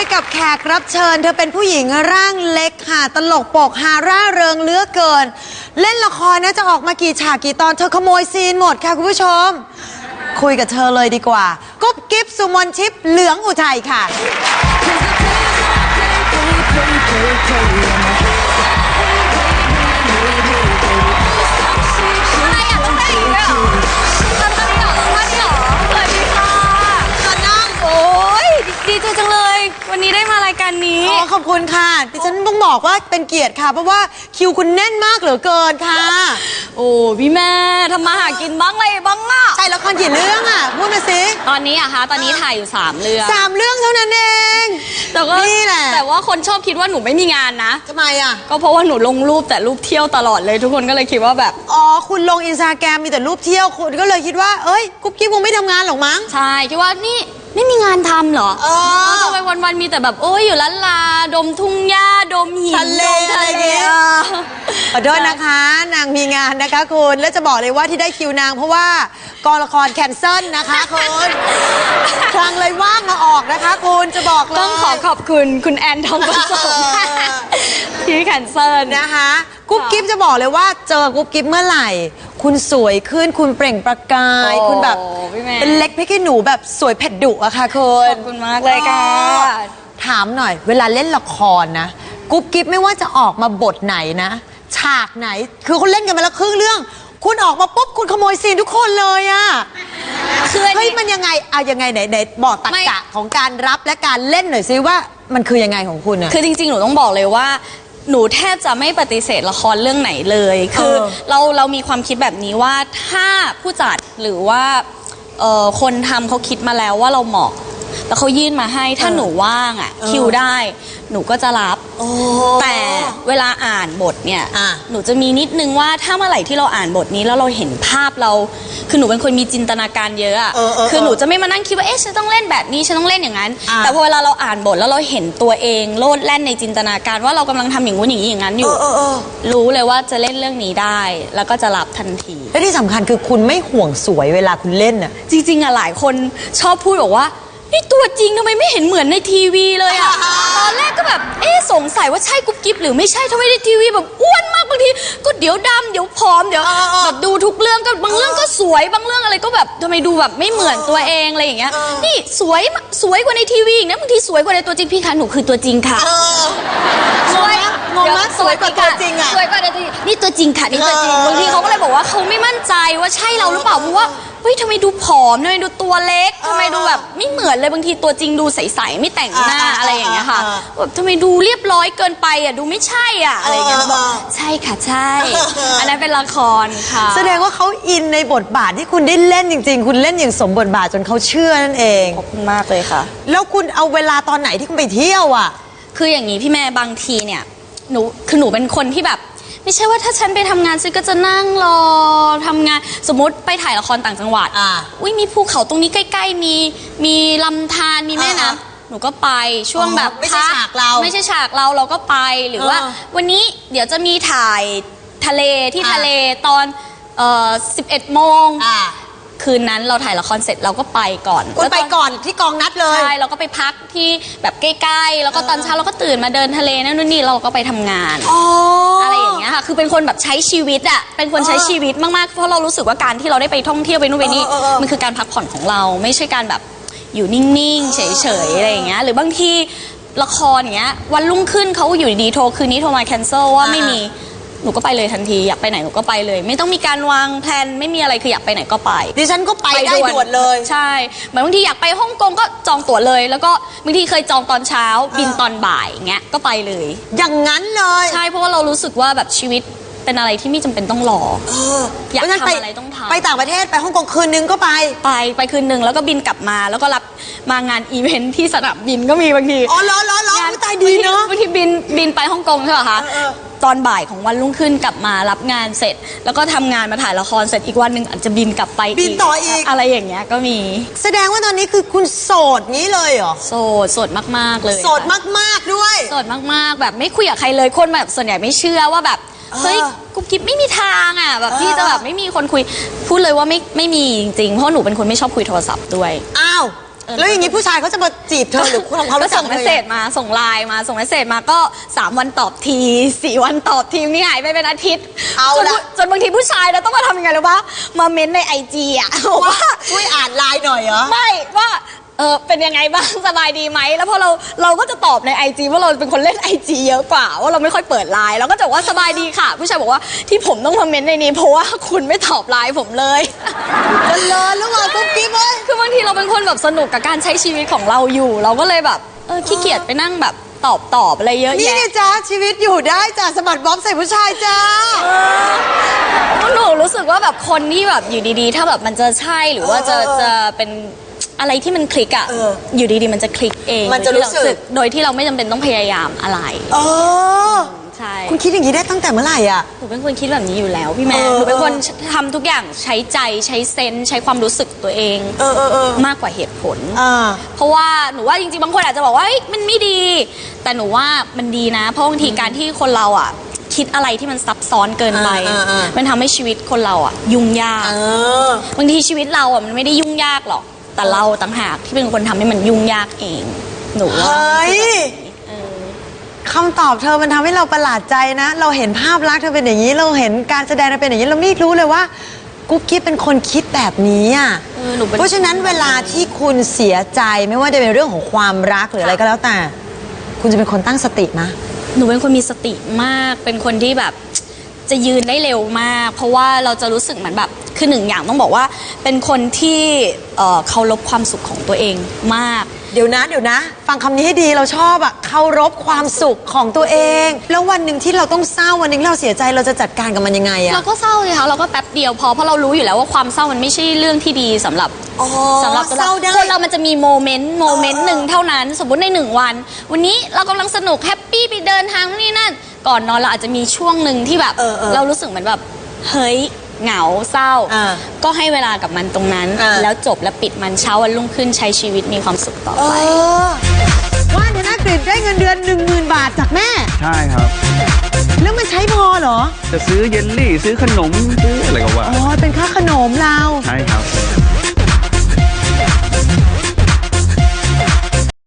ยกับแขกรับเชิญ เธอเป็นผู้หญิงร่างเล็กค่ะตลกปกฮาร่าเริงเหลือเกิน เล่นละครนะจะออกมากี่ฉากกี่ตอนเธอขโมยซีนหมดค่ะคุณผู้ชม คุยกับเธอเลยดีกว่า กุ๊บกิ๊บสุมนชิปเหลืองอุทัยค่ะ ขอบคุณค่ะ ดิฉันต้องบอกว่าเป็นเกียรติค่ะ เพราะว่าคิวคุณแน่นมากเหลือเกินค่ะ โอ้พี่แม่ทำมาหากินบ้างอะไรบ้างอะ ใช่ละครกี่เรื่องอะ พูดมาสิตอนนี้อะคะตอนนี้ถ่ายอยู่ 3 เรื่อง สามเรื่องเท่านั้นเอง แต่ก็นี่แหละ แต่ว่าคนชอบคิดว่าหนูไม่มีงานนะ ทำไมอะ ก็เพราะว่าหนูลงรูปแต่รูปเที่ยวตลอดเลยทุกคนก็เลยคิดว่าแบบ อ๋อ คุณลงอินสตาแกรมมีแต่รูปเที่ยวคุณก็เลยคิดว่า เอ้ยกุ๊บกิ๊บคงไม่ทำงานหรอกมั้ง ใช่คิดว่านี่ ไม่มีงานทำเหรอเออทำไมวันๆมีแต่แบบโอ้ยอยู่ล้านลา ดมทุ่งหญ้าดมหินทะเลดมอะไรอย่างเงี้ยเออขอโทษนะคะ นางมีงานนะคะคุณแล้วจะบอกเลยว่าที่ได้คิวนางเพราะว่ากองละครแคนเซิลนะคะคุณครั้งเลยว่างมาออกนะคะคุณจะบอกเลย ต้องขอขอบคุณคุณแอนทองประสงค์เออ ที่แคนเซิล นะคะ กุ๊บกิ๊บจะบอกเลยว่าเจอกุ๊บกิ๊บเมื่อไหร่ คุณสวยขึ้นคุณเปล่งประกาย โอ้คุณแบบพี่แม่เป็นเล็กพริกขี้หนูแบบสวยเผ็ดดุอะค่ะคุณขอบคุณมากเลยค่ะ ถามหน่อย เวลาเล่นละครนะ กุ๊บกิ๊บไม่ว่าจะออกมาบทไหนนะ ฉากไหนคือเขาเล่นกันมาแล้วครึ่งเรื่อง คุณออกมาปุ๊บคุณขโมยซีนทุกคนเลยอะคืออันเฮ้ยนี้ มันยังไงเอายังไงไหนไหนบอกตักไม่ กะของการรับและการเล่นหน่อยซิว่ามันคือยังไงของคุณอะ คือจริงๆ หนูต้องบอกเลยว่า หนูแทบจะไม่ปฏิเสธละครเรื่องไหนเลย คือเออ เราเรามีความคิดแบบนี้ว่าถ้าผู้จัดหรือว่าเอ่อคนทำเขาคิดมาแล้วว่าเราเหมาะ แล้วเขายื่นมาให้ถ้าหนูว่างอะเออคิวได้ หนูก็จะรับ โอ้ แต่เวลาอ่านบทเนี่ย อะหนูจะมีนิดนึงว่าถ้าเมื่อไหร่ที่เราอ่านบทนี้แล้วเราเห็นภาพเรา คือหนูเป็นคนมีจินตนาการเยอะอะเออเออคือหนูจะไม่มานั่งคิดว่าเอ๊ะฉันต้องเล่นแบบนี้ฉันต้องเล่นอย่างนั้น อะแต่พอเวลาเราอ่านบทแล้วเราเห็นตัวเองโลดแล่นในจินตนาการว่าเรากำลังทำอย่างงู้นอย่างนี้อย่างนั้นอยู่ เออเออรู้เลยว่าจะเล่นเรื่องนี้ได้ แล้วก็จะรับทันที และที่สำคัญคือคุณไม่ห่วงสวยเวลาคุณเล่นอะจริงๆอะหลายคนชอบพูดบอกว่า นี่ตัวจริงทำไมไม่เห็นเหมือนในทีวีเลยอะตอนแรกก็แบบ เอ๊ะสงสัยว่าใช่กุ๊บกิ๊บหรือไม่ใช่ทำไมในทีวีแบบอ้วนมากบางที ก็เดี๋ยวดำเดี๋ยวผอมเดี๋ยวเออเออแบบดูทุกเรื่องก็บางเรื่องก็สวยบางเรื่องอะไรก็แบบทำไมดูแบบไม่เหมือนตัวเองอะไรอย่างเงี้ยเออนี่สวยมากสวยกว่าในทีวีอีกนะบางทีสวยกว่าในตัวจริงพี่คะหนูคือตัวจริงค่ะ เออสวยงงมากสวยกว่าตัวจริงอะ สวยกว่าตัวจริงนี่ตัวจริงค่ะนี่ตัวจริงเออบางทีเขาก็เลยบอกว่าเขาไม่มั่นใจว่าใช่เราหรือเปล่าเพราะว่า เฮ้ยทำไมดูผอมทำไมดูตัวเล็กทำไมดูแบบไม่เหมือนเลยบางทีตัวจริงดูใสๆไม่แต่งหน้าอ่าอะไรอย่างเงี้ยค่ะอ่าแบบทำไมดูเรียบร้อยเกินไปอะดูไม่ใช่อะอะไรอย่างเงี้ยเออบอกเออใช่ค่ะใช่เอออัอันนั้นเป็นละครค่ะ แสดงว่าเขาอินในบทบาทที่คุณได้เล่นจริง ๆ คุณเล่นอย่างสมบทบาทจนเขาเชื่อนั่นเอง ขอบคุณมากเลยค่ะ แล้วคุณเอาเวลาตอนไหนที่คุณไปเที่ยวอะ คืออย่างนี้พี่แม่บางทีเนี่ยหนูคือหนูเป็นคนที่แบบ ไม่ใช่ว่าถ้าฉันไปทำงานฉันก็จะนั่งรอทำงานสมมติไปถ่ายละครต่างจังหวัดอ่าอุ้ยมีภูเขาตรงนี้ใกล้ ๆ มีมีลำธารมีแม่น้ำอ่าหนูก็ไปช่วงอ๋อแบบไม่ใช่พัฉากเราไม่ใช่ฉากเราเราก็ไปหรือว่า อ่าวันนี้เดี๋ยวจะมีถ่ายทะเลที่อ่า ทะเลตอนเอ่อ11โมง อ่า คืนนั้นเราถ่ายละครเสร็จเราก็ไปก่อนคุณแล้วไปตอนก่อนที่กองนัดเลย ใช่เราก็ไปพักที่แบบใกล้ๆ แล้วก็ตอนเช้าเราก็ตื่นมาเดินทะเลนั่นนู่นนี่เราก็ไปทำงาน อ๋ออ อะไรอย่างเงี้ยค่ะ คือเป็นคนแบบใช้ชีวิตอะเป็นคนใช้ชีวิตมากๆ เพราะเรารู้สึกว่าการที่เราได้ไปท่องเที่ยวไปนู่นไปนี่ เออเออเออ มันคือการพักผ่อนของเรา ไม่ใช่การแบบอยู่นิ่งๆ เฉยๆ อะไรอย่างเงี้ย หรือบางทีละครอย่างเงี้ย วันรุ่งขึ้นเขาอยู่ดีๆโทรคืนนี้โทรมา cancel ว่าไม่มี หนูก็ไปเลยทันทีอยากไปไหนหนูก็ไปเลย ไม่ต้องมีการวางแผนไม่มีอะไรคืออยากไปไหนก็ไป ดิฉันก็ไปได้ด่วนเลย ใช่เหมือนบางทีอยากไปฮ่องกงก็จองตั๋วเลย แล้วก็บางทีเคยจองตอนเช้า บินตอนบ่ายอย่างเงี้ยก็ไปเลย อย่างนั้นเลยใช่เพราะว่าเรารู้สึกว่าแบบชีวิตเป็นอะไรที่ไม่จำเป็นต้องรอ เอออยากเพระฉะนั้นทำปอะไรต้องทำ ไปต่างประเทศไปฮ่องกงคืนนึงก็ไป ไปไปคืนหนึ่งแล้วก็บินกลับมา แล้วก็รับมางานอีเวนท์ที่สนามบินก็มีบางที อ๋อเหรอเหรอเหรองานอุ๊ยตายดีเนาะ บางทีบินบินไปฮ่องกงใช่ป่ะคะ เออเออ ตอนบ่ายของวันรุ่งขึ้นกลับมารับงานเสร็จ แล้วก็ทำงานมาถ่ายละครเสร็จอีกวันหนึ่งอาจจะบินกลับไปบินต่ออีก อะไรอย่างเงี้ยก็มีแสดงว่าตอนนี้คือคุณโสดงี้เลยเหรอ โสดโสดมากๆเลยโสดค่ะ มาก ๆ ด้วย โสดมากๆ แบบไม่คุยกับใครเลยคนแบบส่วนใหญ่ไม่เชื่อว่าแบบเออเฮ้ยกุ๊บกิ๊บไม่มีทางอะแบบเออที่จะแบบไม่มีคนคุยพูดเลยว่าไม่ไม่มีจริงๆเพราะหนูเป็นคนไม่ชอบคุยโทรศัพท์ด้วย อ้าวเออ แล้วอย่างนี้ผู้ชายเขาจะมาจีบเธอหรือคุณทำความก็รู้จักส่งเมสเซจมาส่งไลน์มาส่งเมสเซจมาก็ 3 วันตอบที 4 วันตอบทีนี่หายไปเป็นอาทิตย์เอาจนละจนบางทีผู้ชายนะต้องมาทำยังไงรู้ปะมาเม้นในไอจีอะบอกว่า ช่วยอ่านไลน์หน่อยเหรอ ไม่ว่า เออเป็นยังไงบ้าง สบายดีไหม แล้วพอเราเราก็จะตอบในไอจีว่าเราเป็นคนเล่นไอจีเยอะกว่า ว่าเราไม่ค่อยเปิดไลน์เราก็จะบอกว่าสบายดีค่ะ ผู้ชายบอกว่าที่ผมต้องมาเม้นในนี้เพราะว่าคุณไม่ตอบไลน์ผมเลยเจริญแล้วว่ะกุ๊บกิ๊บเว้ยคือบางทีเราเป็นคนแบบสนุกกับการใช้ชีวิตของเราอยู่ เราก็เลยแบบเออขี้เกียจไปนั่งแบบตอบตอบอะไรเยอะนี่แยะ ไงจ้าชีวิตอยู่ได้จ้าสะบัดบ๊อบใส่ผู้ชายจ้า หนูรู้สึกว่าแบบคนที่แบบอยู่ดีๆ ถ้าแบบมันจะใช่หรือว่าจะเออเออ จะเป็น อะไรที่มันคลิกอะเอออยู่ดีๆมันจะคลิกเองมันจะรู้สึกโดยที่เราไม่จำเป็นต้องพยายามอะไร เออ ใช่ คุณคิดอย่างนี้ได้ตั้งแต่เมื่อไหร่อะ หนูเป็นคนคิดแบบนี้อยู่แล้วพี่แม่เออ หนูเป็นคนเออทำทุกอย่างใช้ใจใช้เซนส์ใช้ความรู้สึกตัวเองเออเออเออมากกว่าเหตุผล อ่า เพราะว่าหนูว่าจริงๆ บางคนอาจจะบอกว่าเฮ้ยมันไม่ดี แต่หนูว่ามันดีนะ เพราะบางทีการที่คนเราอะ คิดอะไรที่มันซับซ้อนเกินไป อ่าอ่าอ่ามั มันทำให้ชีวิตคนเราอะ ยุ่งยาก เออบางทีชีวิตเราอะมันไม่ได้ยุ่งยากหรอก แต่เราต่างหากที่เป็นคนทำให้มันยุ่งยากเอง หนูเฮว่า้ยเออคำตอบเธอมันทำให้เราประหลาดใจนะ เราเห็นภาพลักษณ์เธอเป็นอย่างนี้ เราเห็นการแสดงเธอเป็นอย่างนี้ เราไม่รู้เลยว่ากุ๊บกิ๊บเป็นคนคิดแบบนี้อะเออหนูเป็นเพราะฉะนั้นเวลาที่คุณเสียใจไม่ว่าจะเป็นเรื่องของความรักหรืออะไรก็แล้วแต่ คุณจะเป็นคนตั้งสติมะ หนูเป็นคนมีสติมาก เป็นคนที่แบบ จะยืนได้เร็วมาก เพราะว่าเราจะรู้สึกเหมือนแบบคือหนึ่งอย่างต้องบอกว่า เป็นคนที่เอ่อเคารพความสุขของตัวเองมาก เดี๋ยวนะเดี๋ยวนะ ฟังคำนี้ให้ดีเราชอบอะเคารพความสุขของตัวเอง แล้ววันหนึ่งที่เราต้องเศร้าวันหนึ่งที่เราเสียใจเราจะจัดการกับมันยังไงอะเราก็เศร้าเลยค่ะเราก็แป๊บเดียวพอเพราะเรารู้อยู่แล้วว่าความเศร้ามันไม่ใช่เรื่องที่ดีสำหรับอ๋อสำหรับตัวเศร้าได้ คนเรามันจะมีโมเมนต์โมเมนต์หนึ่งเท่านั้น สมมติในหนึ่งวัน วันนี้เรากำลังสนุกแฮปปี้ไปเดินทางนู่นนี่นั่น ก่อนนอนเราอาจจะมีช่วงหนึ่งที่แบบเออเออเรารู้สึกเหมือนแบบเฮ้ย เหงาเศร้า อ่าก็ให้เวลากับมันตรงนั้น อ่า แล้วจบแล้วปิดมันเช้าวันรุ่งขึ้นใช้ชีวิตมีความสุขต่อเอไป อว่าธนกฤษได้เงินเดือน 1 0,000 บาทจากแม่ ใช่ครับ แล้วมันใช้พอเหรอ จะซื้อเยลลี่ซื้อขนมซื้ออะไรก็ว่า อ๋อ เป็นค่าขนมเรา ใช่ครับ